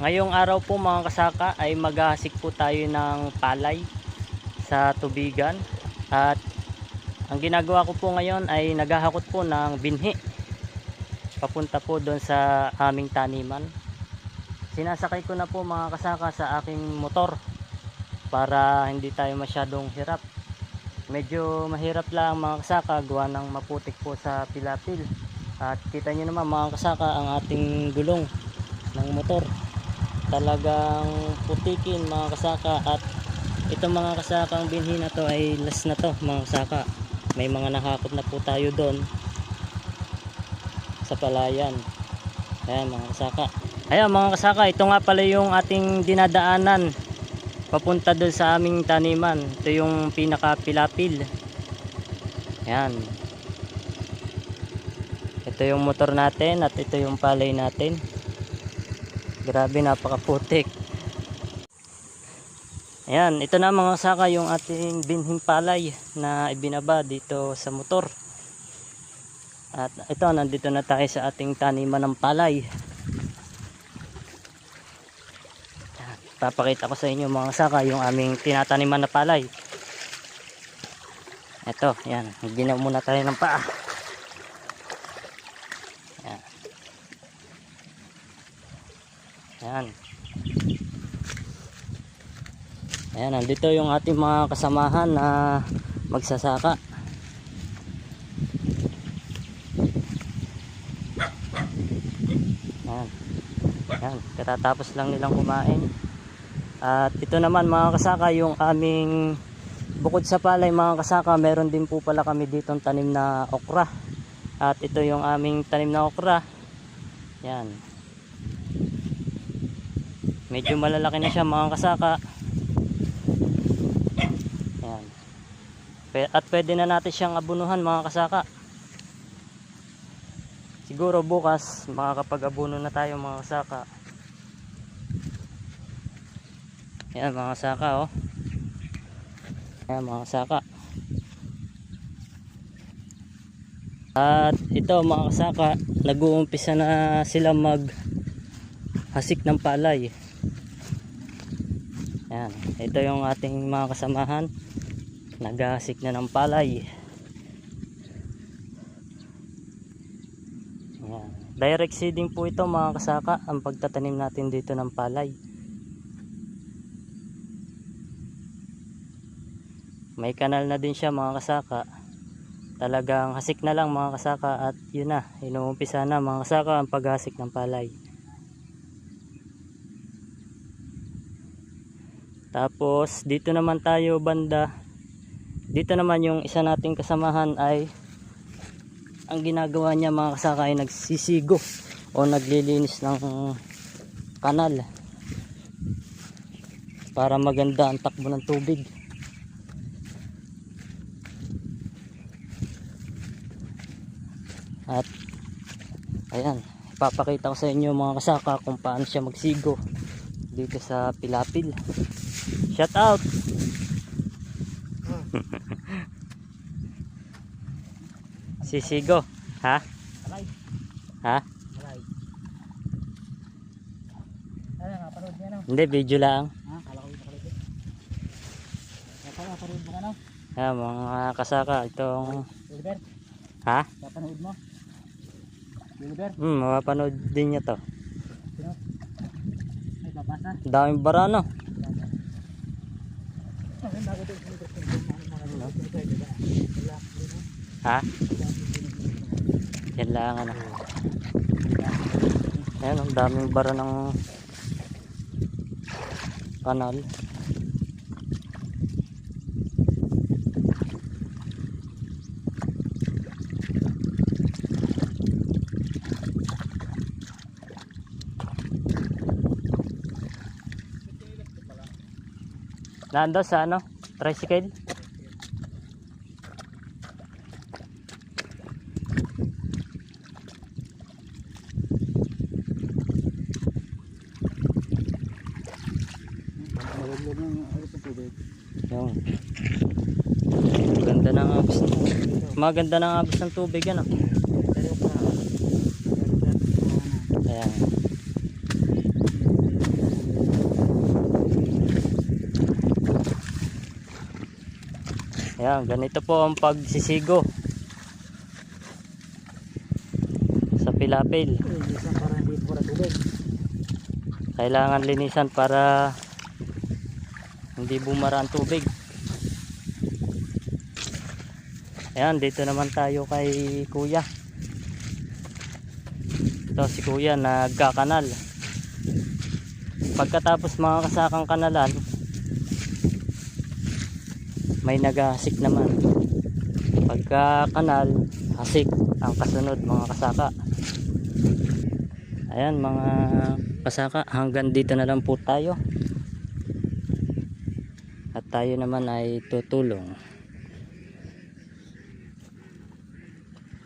Ngayong araw po mga kasaka ay maghahasik po tayo ng palay sa tubigan at ang ginagawa ko po ngayon ay naghahakot po ng binhi papunta po doon sa aming taniman. Sinasakay ko na po mga kasaka sa aking motor para hindi tayo masyadong hirap. Medyo mahirap lang mga kasaka gawa ng maputik po sa pilapil. At kita nyo naman mga kasaka ang ating gulong ng motor. Talagang putikin mga kasaka at itong mga kasakang binhi na to ay last na to mga kasaka. May mga nakakot na po tayo doon sa palayan. Ayan mga kasaka. Ayan mga kasaka, ito nga pala yung ating dinadaanan papunta doon sa aming taniman. Ito yung pinaka-pilapil. Ayan. Ito yung motor natin at ito yung palay natin. Grabe napakaputik. Ayan, ito na mga saka yung ating binhing palay na ibinaba dito sa motor. At ito, nandito na tayo sa ating taniman ng palay. Papakita ko sa inyo mga saka yung aming tinataniman na palay. Ito, yan. Ginaw muna tayo ng paa. Ayan. Ayan, nandito yung ating mga kasamahan na magsasaka. Ayan. Ayan, katatapos lang nilang kumain. At ito naman mga kasaka yung aming bukod sa palay mga kasaka, meron din po pala kami ditong tanim na okra. At ito yung aming tanim na okra. Yan. Medyo malalaki na siya mga kasaka. Yan. At pwede na natin siyang abunuhan mga kasaka. Siguro bukas makakapag-abuno na tayo mga kasaka. Yan mga kasaka oh. Yan mga kasaka. At ito mga kasaka, nag-uumpisa na sila mag hasik ng palay. Yan, ito yung ating mga kasamahan. Naghahasik na ng palay. Yan. Direct seeding po ito mga kasaka, ang pagtatanim natin dito ng palay. May kanal na din siya mga kasaka talagang hasik na lang mga kasaka at yun na, inuumpisa na mga kasaka ang paghasik ng palay. Tapos dito naman tayo banda. Dito naman yung isa nating kasamahan ay ang ginagawa niya mga kasaka ay nagsisigo o naglilinis ng kanal para maganda ang takbo ng tubig. At ayan, ipapakita ko sa inyo mga kasaka kung paano siya magsigo dito sa Pilapil. Shout out! Sisigo, ha? Alay, Ha? alay. Ano, napanood niya no? Hindi, video lang. Ha, kala ko yung nakalipit. Kaya mo ka no? Ayan, mga kasaka, itong, Wilber, ha? napanood mo? Wilber, Hmm, mapapanood din niya to. sino? Ay, babasa. Daming barano. Ayun, bago ito yung interesting yung mga mga Wilber, diba? Wala, wala. Ha? Yan lang, ano. Ayan, ang daming bara ng kanal. Nando sa ano? Tricycle? Yung ganda ng ng maganda ng agos ng tubig ano. Pero Ayan, ganito po ang pagsisigo sa pilapil. Kailangan linisan para hindi bumara ang tubig. Ayan, dito naman tayo kay kuya. Ito si kuya nagkakanal. Pagkatapos mga kasakang kanalan, may naghahasik naman. Pagka kanal, hasik ang kasunod mga kasaka. Ayan mga kasaka, hanggang dito na lang po tayo. At tayo naman ay tutulong.